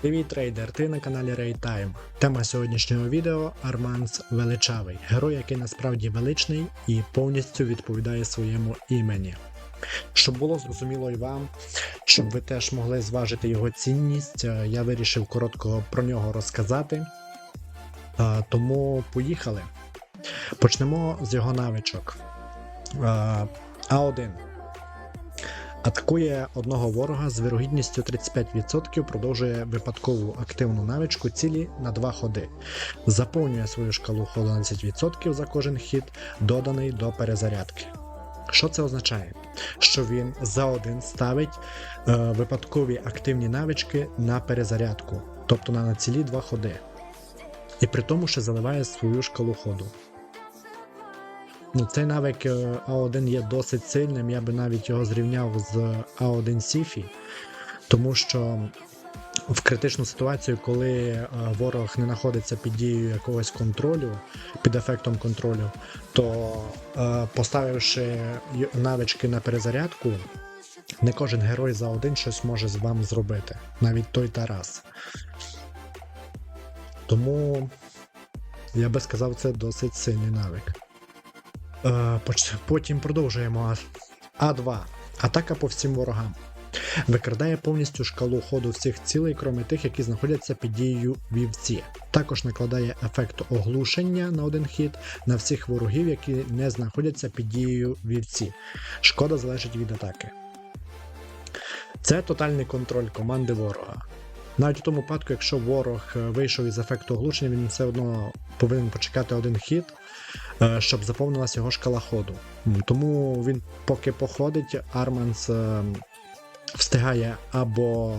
Привіт, трейдер! Ти на каналі Raytime. Тема сьогоднішнього відео Арманс Величавий, герой, який насправді величний і повністю відповідає своєму імені. Щоб було зрозуміло і вам, щоб ви теж могли зважити його цінність, е, я вирішив коротко про нього розказати. Е, Тому поїхали. Почнемо з його навичок. Е, А1. Атакує одного ворога з вірогідністю 35%, продовжує випадкову активну навичку цілі на два ходи. Заповнює свою шкалу ходу на 10% за кожен хід, доданий до перезарядки. Що це означає? Що він за один ставить е, випадкові активні навички на перезарядку, тобто на, цілі два ходи. І при тому ще заливає свою шкалу ходу. Ну, цей навик е, А1 є досить сильним, я би навіть його зрівняв з А1 Сіфі, тому що в критичну ситуацію, коли е, ворог не знаходиться під дією якогось контролю, під ефектом контролю, то е, поставивши навички на перезарядку, не кожен герой за один щось може з вам зробити, навіть той Тарас. Тому я би сказав, це досить сильний навик. Е, Потім продовжуємо. А2. Атака по всім ворогам. Викрадає повністю шкалу ходу всіх цілей, крім тих, які знаходяться під дією вівці. Також накладає ефект оглушення на один хід на всіх ворогів, які не знаходяться під дією вівці. Шкода залежить від атаки. Це тотальний контроль команди ворога. Навіть у тому випадку, якщо ворог е, вийшов із ефекту оглушення, він все одно повинен почекати один хід, щоб заповнилася його шкала ходу. Тому він поки походить, Арманс е, встигає або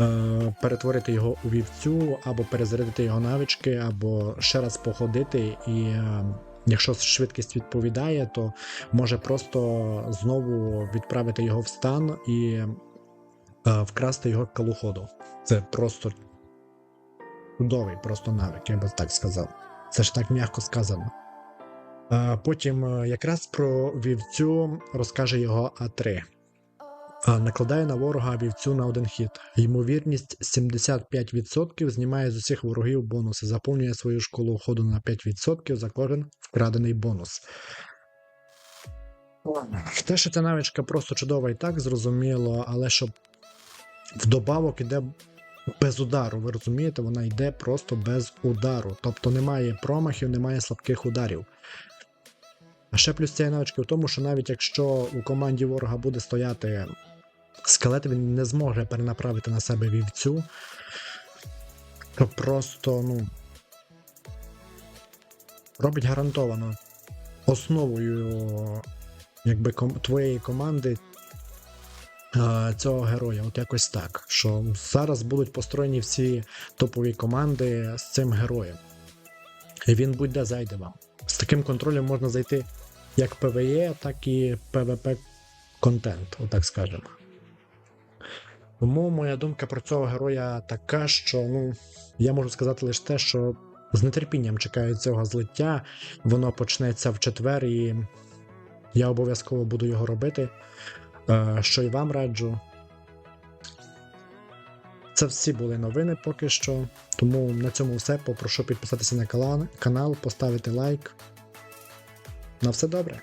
е, перетворити його у вівцю, або перезарядити його навички, або ще раз походити і. е, Якщо швидкість відповідає, то може просто знову відправити його в стан і е, вкрасти його калу ходу. Це просто чудовий просто навик, я би так сказав. Це ж так м'яко сказано. Потім е, якраз про вівцю розкаже його А3. Накладає на ворога вівцю на один хід. Ймовірність 75% знімає з усіх ворогів бонуси, заповнює свою школу ходу на 5% за кожен вкрадений бонус. Те, що ця навичка просто чудова і так зрозуміло, але щоб вдобавок іде без удару, ви розумієте, вона йде просто без удару. Тобто немає промахів, немає слабких ударів. А ще плюс цієї навички в тому, що навіть якщо у команді ворога буде стояти скелет, він не зможе перенаправити на себе вівцю. То просто, ну. Робить гарантовано основою якби, ком- твоєї команди е, цього героя. От якось так. Що зараз будуть построєні всі топові команди з цим героєм. Він будь-де зайде вам. З таким контролем можна зайти як PvE, так і PvP контент, отак скажемо. Тому моя думка про цього героя така, що ну, я можу сказати лише те, що з нетерпінням чекаю цього злиття. Воно почнеться в четвер, і я обов'язково буду його робити. Е, Що і вам раджу. Це всі були новини поки що. Тому на цьому все. Попрошу підписатися на канал, поставити лайк. На все добре.